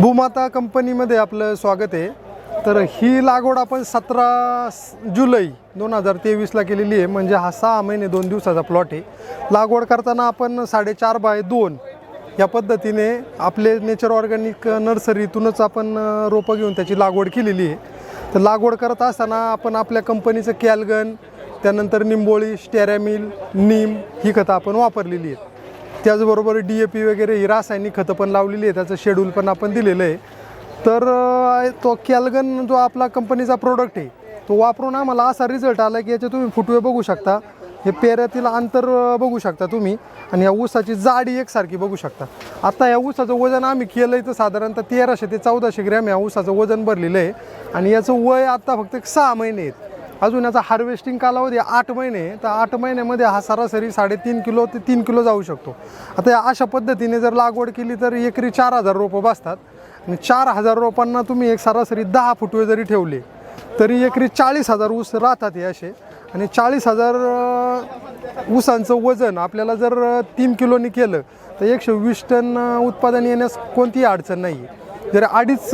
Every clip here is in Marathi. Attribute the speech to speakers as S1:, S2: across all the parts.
S1: भूमाता कंपनीमध्ये आपलं स्वागत आहे. तर ही लागवड आपण सतरा जुलै दोन हजार तेवीसला केलेली आहे. म्हणजे हा सहा महिने दोन दिवसाचा प्लॉट आहे. लागवड करताना आपण साडेचार बाय दोन या पद्धतीने आपले नेचर ऑर्गॅनिक नर्सरीतूनच आपण रोपं घेऊन त्याची लागवड केलेली आहे. तर लागवड करत असताना आपण आपल्या कंपनीचं कॅलगन त्यानंतर निंबोळी स्टेरॅमिल नीम ही खतं आपण वापरलेली आहे त्याचबरोबर डी ए पी वगैरे ही रासायनिक खतं पण लावलेली आहे त्याचं शेड्यूल पण आपण दिलेलं आहे. तर तो कॅलगन जो आपला कंपनीचा प्रोडक्ट आहे तो वापरून आम्हाला असा रिझल्ट आला की याचे तुम्ही फुटवे बघू शकता. हे पेऱ्यातील अंतर बघू शकता तुम्ही. आणि या ऊसाची जाडी एकसारखी बघू शकता. आता या ऊसाचं वजन आम्ही केलं आहे तर साधारणतः तेराशे ते चौदाशे ग्रॅम या ऊसाचं वजन भरलेलं आहे. आणि याचं वय आत्ता फक्त एक सहा महिने आहेत. अजून याचा हार्वेस्टिंग कालावधी आठ महिने तर आठ महिन्यामध्ये हा सरासरी साडेतीन किलो ते तीन किलो जाऊ शकतो. आता या अशा पद्धतीने जर लागवड केली तर एकरी चार हजार रोपं बसतात. आणि चार हजार रोपांना तुम्ही एक सरासरी दहा फुटवे जरी ठेवले तरी एकरी चाळीस हजार ऊस राहतात हे असे. आणि चाळीस हजार ऊसांचं वजन आपल्याला जर तीन किलोनी केलं तर एकशे वीस टन उत्पादन येण्यास कोणतीही अडचण नाही आहे जर अडीच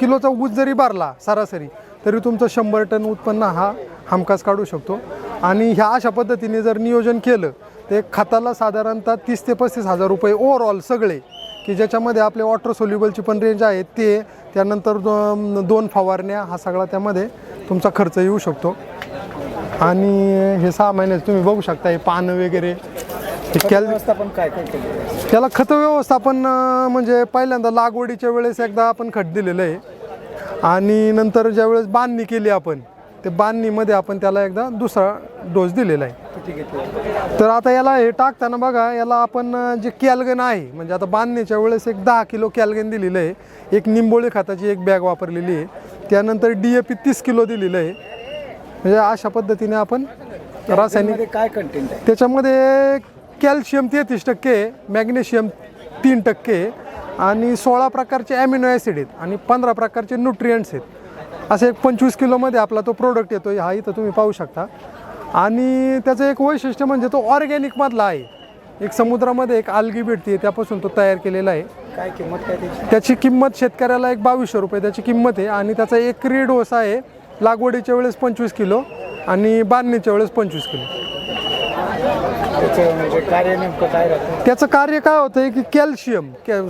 S1: किलोचा ऊस जरी भरला सरासरी तरी तुमचं शंभर टन उत्पन्न हा हमखास काढू शकतो. आणि ह्या अशा पद्धतीने जर नियोजन केलं तर एक खताला साधारणतः तीस ते पस्तीस हजार रुपये ओव्हरऑल सगळे की ज्याच्यामध्ये आपले वॉटर सोल्युबलची पण रेंज आहे ते त्यानंतर दो- दोन फवारण्या हा सगळा त्यामध्ये तुमचा खर्च येऊ शकतो. आणि हे सहा महिन्यात तुम्ही बघू शकता हे पानं वगैरे
S2: व्यवस्थापन काय
S1: त्याला खत व्यवस्थापन म्हणजे पहिल्यांदा लागवडीच्या वेळेस एकदा आपण खत दिलेलं आहे. आणि नंतर ज्यावेळेस बांधणी केली आपण ते बांधणीमध्ये आपण त्याला एकदा दुसरा डोस दिलेला आहे. तर आता याला हे टाकताना बघा याला आपण जे कॅलगन आहे म्हणजे आता बांधणीच्या वेळेस एक दहा किलो कॅलगन दिलेलं आहे एक निंबोळी खताची एक बॅग वापरलेली आहे त्यानंतर डी ए पी तीस किलो दिलेलं आहे. म्हणजे अशा पद्धतीने आपण रासायनिक
S2: काय कंटेंट
S1: त्याच्यामध्ये कॅल्शियम तेहतीस टक्के मॅग्नेशियम तीन टक्के आणि सोळा प्रकारचे ॲमिनो ॲसिड आहेत आणि पंधरा प्रकारचे न्यूट्रियंट्स आहेत. असे एक पंचवीस किलोमध्ये आपला तो प्रोडक्ट येतो हा इथं तुम्ही पाहू शकता. आणि त्याचं एक वैशिष्ट्य म्हणजे तो ऑर्गॅनिकमधला आहे. एक समुद्रामध्ये एक आलगी भेटते त्यापासून तो तयार केलेला आहे.
S2: काय किंमत काय त्याची?
S1: किंमत शेतकऱ्याला एक बावीसशे रुपये त्याची किंमत आहे. आणि त्याचा एकरी डोस आहे लागवडीच्या वेळेस पंचवीस किलो आणि बांधणीच्या वेळेस पंचवीस किलो.
S2: त्याचं म्हणजे कार्य नेमकं काय राहतं?
S1: त्याचं कार्य काय होतं की कॅल्शियम कॅ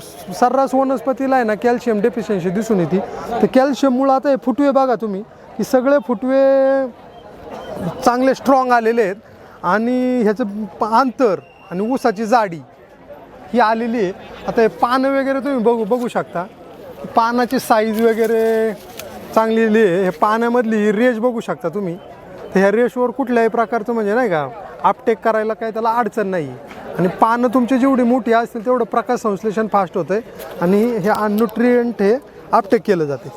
S1: सर्रास वनस्पतीला आहे ना कॅल्शियम डेफिशियन्सी दिसून येते. तर कॅल्शियममुळं आता हे फुटवे बघा तुम्ही की सगळे फुटवे चांगले स्ट्रॉंग आलेले आहेत. आणि ह्याचं अंतर आणि ऊसाची जाडी ही आलेली आहे. आता हे पानं वगैरे तुम्ही बघू बघू शकता. पानाची साईज वगैरे चांगलेली आहे. हे पाण्यामधली ही रेश बघू शकता तुम्ही. तर ह्या रेशवर कुठल्याही प्रकारचं म्हणजे नाही का आपटेक करायला काय त्याला अडचण नाही. आणि पानं तुमची जेवढी मोठी असतील तेवढं प्रकाश संश्लेषण फास्ट होतं आहे आणि हे न्यूट्रियंट हे आपटेक केलं जाते